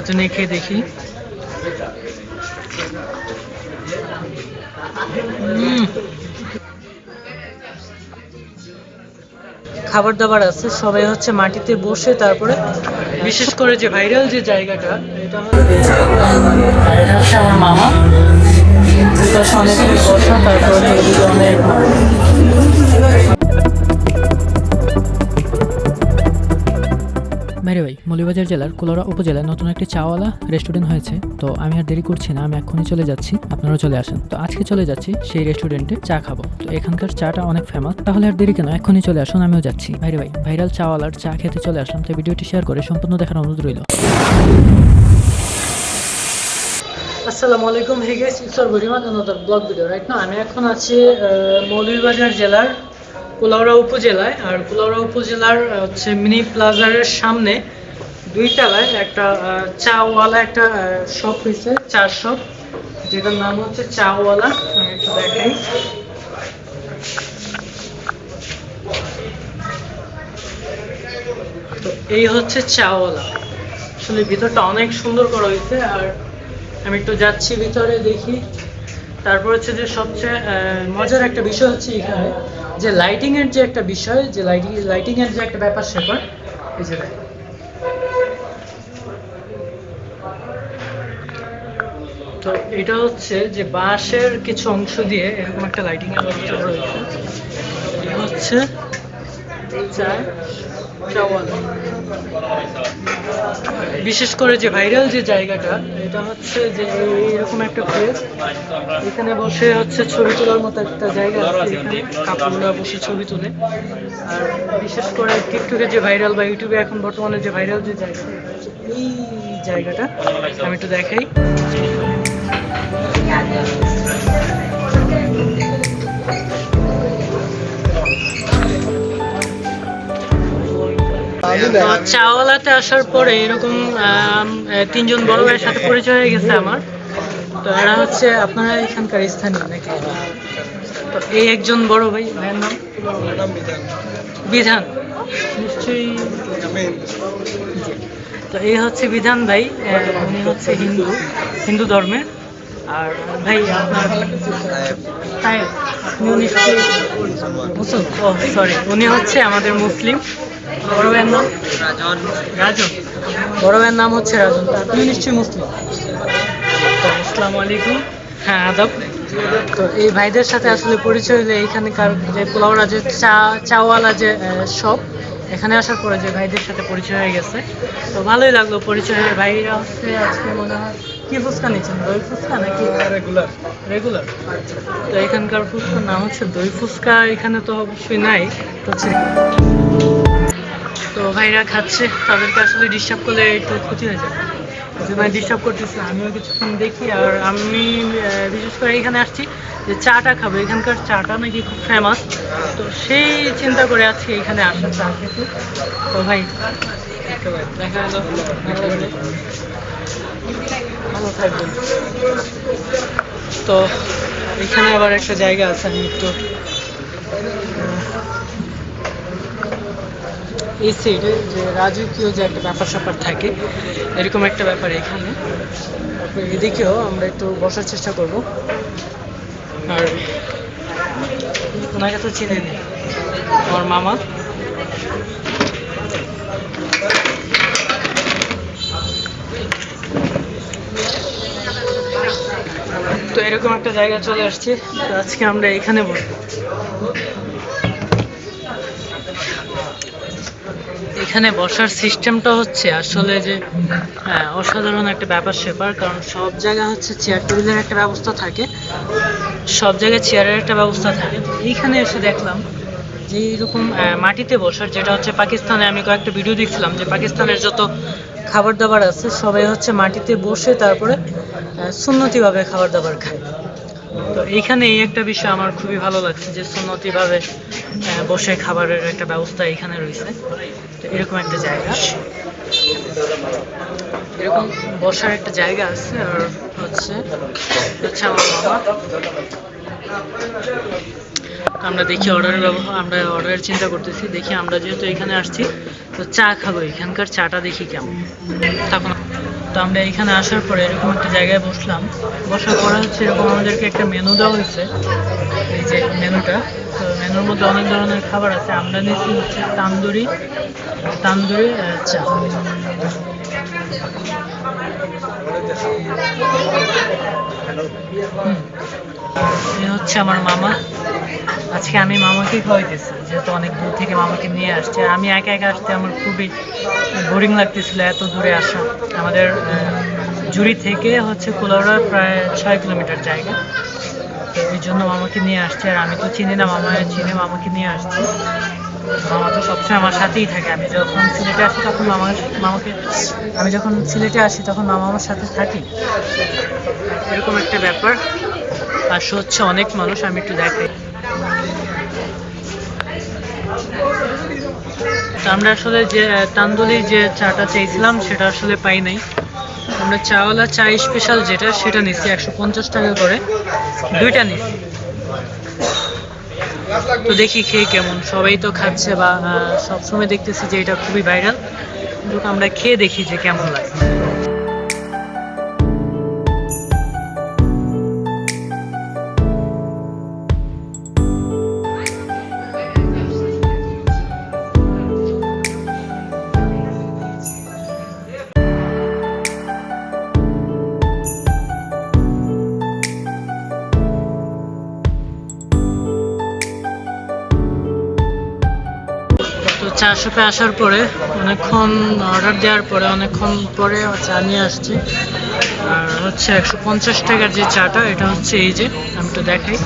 হাতে নিয়ে খেয়ে দেখি। খাবার দাবার আছে, সবাই হচ্ছে মাটিতে বসে তারপরে বিশেষ করে যে ভাইরাল যে জায়গাটা, এটা হচ্ছে আমার মামা। বসা তারপরে বাইরে ভাই, মৌলভীবাজার জেলার কুলারা উপজেলায় নতুন একটি চাওয়ালা রেস্টুরেন্ট হয়েছে। তো আমি আর দেরি করছি না, আমি এক্ষুনি চলে যাচ্ছি, আপনারাও চলে আসেন। তো আজকে চলে যাচ্ছি সেই রেস্টুরেন্টে চা খাব। তো এখানকার চাটা অনেক ফেমাস তাহলে আর দেরি কেন? এক্ষুনি চলে আসুন, আমিও যাচ্ছি। বাইরে ভাই ভাইরাল চাওয়ালার চা খেতে চলে আসলাম তো ভিডিওটি শেয়ার করে সম্পূর্ণ দেখার অনুরোধ রইল। আসসালামু আলাইকুম hey guys it's R very much blog video right না আমি এখন আছি মৌলভীবাজার জেলার কুলাউড়া উপজেলায়, আর কুলাউড়া উপজেলার হচ্ছে মিনি প্লাজারের সামনে দুই তলায় একটা চাওয়ালা একটা শপ হয়েছে, চার শপ যেটার নাম হচ্ছে চাওয়ালা। আমি একটু দেখাই। তো এই হচ্ছে চাওয়ালা। আসলে ভিতরটা অনেক সুন্দর করা হয়েছে, আর আমি একটু যাচ্ছি ভিতরে দেখি। তারপর হচ্ছে যে সবচেয়ে মজার একটা বিষয় হচ্ছে এখানে যে লাইটিং এর যে একটা বিষয়, যে লাইটিং লাইটিং এর যে একটা ব্যাপার স্যাপার এই যে। তো এটা হচ্ছে যে বাঁশের কিছু অংশ দিয়ে এরকম একটা লাইটিং এর ব্যবস্থা রয়েছে হচ্ছে বিশেষ করে যে ভাইরাল যে জায়গাটা, এটা হচ্ছে যে এরকম একটা প্লেস এখানে বসে হচ্ছে ছবি তোলার মতো একটা জায়গা আছে কাপড়রা বসে ছবি তোলে। আর বিশেষ করে টিকটকে যে ভাইরাল বা ইউটিউবে এখন বর্তমানে যে ভাইরাল যে জায়গা, এই জায়গাটা, আমি একটু দেখাই। চাওয়ালাতে আসার পরে এরকম তিনজন বড় ভাইয়ের সাথে পরিচয় হয়ে গেছে আমার। তো এরা হচ্ছে আপনারা এখানকার স্থানীয় নাকি? তো এই একজন বড় ভাই ভাইয়ের নাম? বিধান। নিশ্চয়ই তো এই হচ্ছে বিধান ভাই উনি হচ্ছে হিন্দু হিন্দু ধর্মের আর ভাই আপনার তাই ও সরি উনি হচ্ছে আমাদের মুসলিম। বড় ভাইয়ের নাম? রাজন। বড় ভাইয়ের নাম হচ্ছে রাজন। আপনি নিশ্চয়ই মুসলিম? আসসালামু আলাইকুম হ্যাঁ আদাব। তো এই ভাইদের সাথে আসলে পরিচয় হলে এইখানকার যে পোলাওরা যে চা চাওয়ালা যে শপ এখানে আসার পরে যে ভাইদের সাথে পরিচয় হয়ে গেছে। তো ভালোই লাগল পরিচয় হয়ে ভাইরা হচ্ছে আজকে মনে হয় কি ফুচকা নিচ্ছেন দই ফুচকা নাকি? রেগুলার রেগুলার তো এখানকার ফুচকার নাম হচ্ছে দই ফুচকা। এখানে তো অবশ্যই নাই। তো তো ভাইরা খাচ্ছে, তাদেরকে আসলে ডিস্টার্ব করলে একটু ক্ষতি হয়ে যায়। যে ভাই ডিস্টার্ব করতেছে, আমিও কিছুক্ষণ দেখি, আর আমি বিশেষ করে এখানে আসছি যে চাটা খাব। এখানকার চাটা নাকি খুব ফেমাস তো সেই চিন্তা করে আজকে এখানে আসা চা খেতে। তো ভাই দেখা ভালো তো এখানে আবার একটা জায়গা আছে, আমি একটু এই সাইডে যে রাজকীয় যে একটা ব্যাপার স্যাপার থাকে, এরকম একটা ব্যাপার এখানে। এদিকেও আমরা একটু বসার চেষ্টা করব। আর ওনাকে তো চিনে নি, আমার মামা। তো এরকম একটা জায়গা চলে আসছে আজকে আমরা এখানে বসবো। এখানে বসার সিস্টেমটা হচ্ছে আসলে যে অসাধারণ একটা ব্যাপার স্যাপার কারণ সব জায়গা হচ্ছে চেয়ার টেবিলের একটা ব্যবস্থা থাকে। সব জায়গায় চেয়ারের একটা ব্যবস্থা থাকে। এইখানে এসে দেখলাম যে এরকম আহ, মাটিতে বসার যেটা হচ্ছে পাকিস্তানে আমি কয়েকটা ভিডিও দেখছিলাম যে পাকিস্তানের যত খাবার দাবার আছে সবাই হচ্ছে মাটিতে বসে তারপরে সুন্নতিভাবে খাবার দাবার খায়। তো এইখানে এই একটা বিষয় আমার খুবই ভালো লাগছে যে সুন্নতিভাবে বসে খাবারের একটা ব্যবস্থা এখানে রয়েছে। তো এরকম একটা জায়গা। এরকম বসার একটা জায়গা আছে, আর হচ্ছে হচ্ছে আমার তো আমরা দেখি অর্ডারের ব্যবহার আমরা অর্ডারের চিন্তা করতেছি, দেখি আমরা যেহেতু এখানে আসছি, তো চা খাব, এখানকার চাটা দেখি কেমন। তখন তো আমরা এখানে আসার পরে এরকম একটা জায়গায় বসলাম। বসার পরে হচ্ছে এরকম আমাদেরকে একটা মেনু দেওয়া হয়েছে। এই যে মেনুটা তো মেনুর মধ্যে অনেক ধরনের খাবার আছে। আমরা নিচ্ছি হচ্ছে তান্দুরি তান্দুরি চা। হচ্ছে আমার মামা। আজকে আমি মামাকে খাওয়াইতেছি, যেহেতু অনেক দূর থেকে মামাকে নিয়ে আসছে। আমি একা একা আসতে আমার খুবই বোরিং লাগতেছিল এত দূরে আসা। আমাদের জুড়ি থেকে হচ্ছে কোলাউড়া প্রায় ছয় কিলোমিটার জায়গা। তো জন্য মামাকে নিয়ে আসছে, আর আমি তো চিনি না মামা, চিনে মামাকে নিয়ে আসছি। মামা তো সবসময় আমার সাথেই থাকে। আমি যখন সিলেটে আসি তখন মামা, মামাকে, আমি যখন সিলেটে আসি তখন মামা আমার সাথে থাকি। এরকম একটা ব্যাপার। সে হচ্ছে অনেক মানুষ আমি একটু দেখাই। আমরা আসলে যে আহ, তান্দুরি যে চাটা চাইছিলাম সেটা আসলে পাই নাই। আমরা চাওয়ালা চা স্পেশাল যেটা সেটা নিচ্ছি একশো পঞ্চাশ টাকা করে। দুইটা নিচ্ছি তো দেখি খেয়ে কেমন। সবাই তো খাচ্ছে বা সবসময় দেখতেছি যে এটা খুবই ভাইরাল আমরা খেয়ে দেখি যে কেমন লাগে। চা শপে আসার পরে, অনেকক্ষণ অর্ডার দেওয়ার পরে, অনেকক্ষণ পরে চা নিয়ে আসছি। আর হচ্ছে একশো পঞ্চাশ টাকার যে চাটা, এটা হচ্ছে এই যে, আমি তো দেখাই।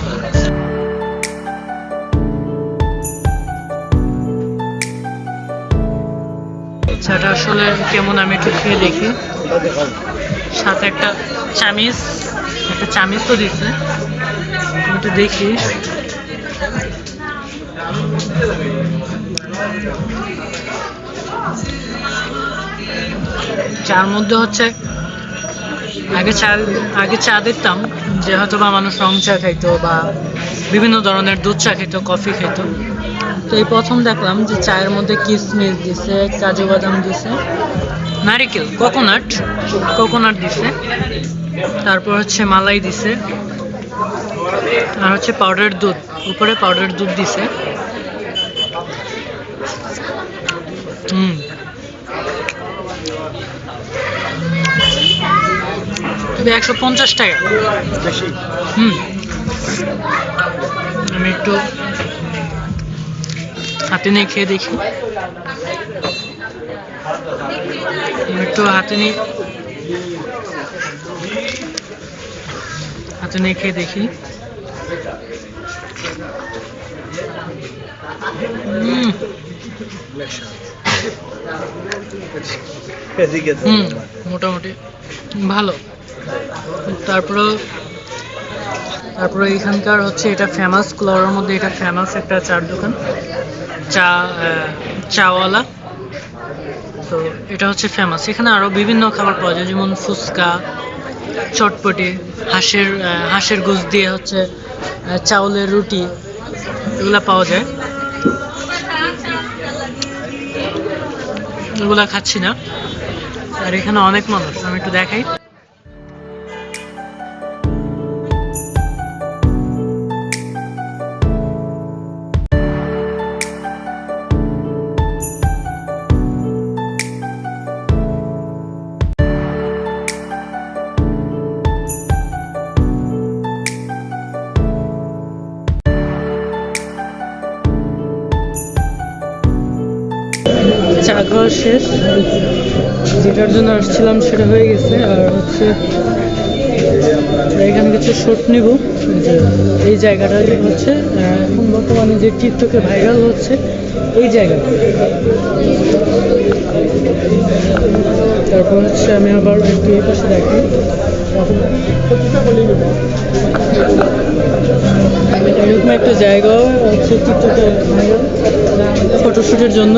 চাটা আসলে কেমন আমি একটু খেয়ে দেখি। সাথে একটা চামিচ একটা চামিচ তো দিচ্ছে আমি একটু দেখি। চার মধ্যে হচ্ছে আগে চা আগে চা দিতাম, যে হয়তো বা মানুষ রং চা খাইতো বা বিভিন্ন ধরনের দুধ চা খেতো কফি খেতো তো এই প্রথম দেখলাম যে চায়ের মধ্যে কিসমিস দিছে, কাজু বাদাম দিছে, নারিকেল, কোকোনাট কোকোনাট দিছে, তারপর হচ্ছে মালাই দিছে, আর হচ্ছে পাউডার দুধ, উপরে পাউডার দুধ দিছে। তবে একশো পঞ্চাশ টাকা। হুম। আমি একটু হাতে নিয়ে খেয়ে দেখি। একটু হাতে নিয়ে হাতে নিয়ে খেয়ে দেখি। মোটামুটি। ভালো। তারপরে তারপরে এখানকার হচ্ছে এটা ফেমাস ক্লোরের মধ্যে এটা ফেমাস একটা চার দোকান। চা চাওয়ালা। তো এটা হচ্ছে ফেমাস এখানে আরও বিভিন্ন খাবার পাওয়া যায়, যেমন ফুচকা, চটপটি, হাঁসের হাঁসের গোস দিয়ে হচ্ছে চাউলের রুটি, এগুলা পাওয়া যায়। এগুলা খাচ্ছি না। আর এখানে অনেক মানুষ, আমি একটু দেখাই। চা খাওয়া শেষ। যেটার জন্য আসছিলাম সেটা হয়ে গেছে। আর হচ্ছে এখানে কিছু শট নিব। এই জায়গাটা হচ্ছে এখন বর্তমানে যে টিকটকে ভাইরাল হচ্ছে, এই জায়গাটা। তারপর হচ্ছে আমি আবার একটু এই পাশে দেখি। এরকম একটা জায়গাও হচ্ছে টিকটকে ফটোশ্যুটের জন্য।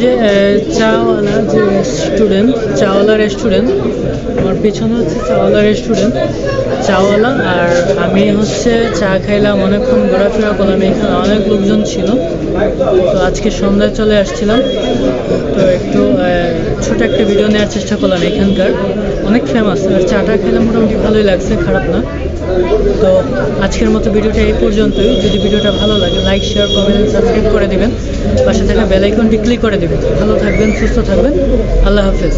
যে চাওয়ালা যে রেস্টুরেন্ট চাওয়ালা রেস্টুরেন্ট আমার পিছনে হচ্ছে চাওয়ালা রেস্টুরেন্ট চাওয়ালা, আর আমি হচ্ছে চা খাইলাম, অনেকক্ষণ ঘোরাফেরা করলাম, এখানে অনেক লোকজন ছিল। তো আজকে সন্ধ্যায় চলে আসছিলাম। তো একটু ছোট একটা ভিডিও নেওয়ার চেষ্টা করলাম এখানকার। অনেক ফেমাস আর চাটা খেলাম মোটামুটি ভালোই লাগছে, খারাপ না। তো আজকের মতো ভিডিওটা এই পর্যন্তই। যদি ভিডিওটা ভালো লাগে লাইক শেয়ার কমেন্ট সাবস্ক্রাইব করে দেবেন। পাশে থাকা বেলাইকনটি ক্লিক করে দেবেন। ভালো থাকবেন, সুস্থ থাকবেন। আল্লাহ হাফেজ।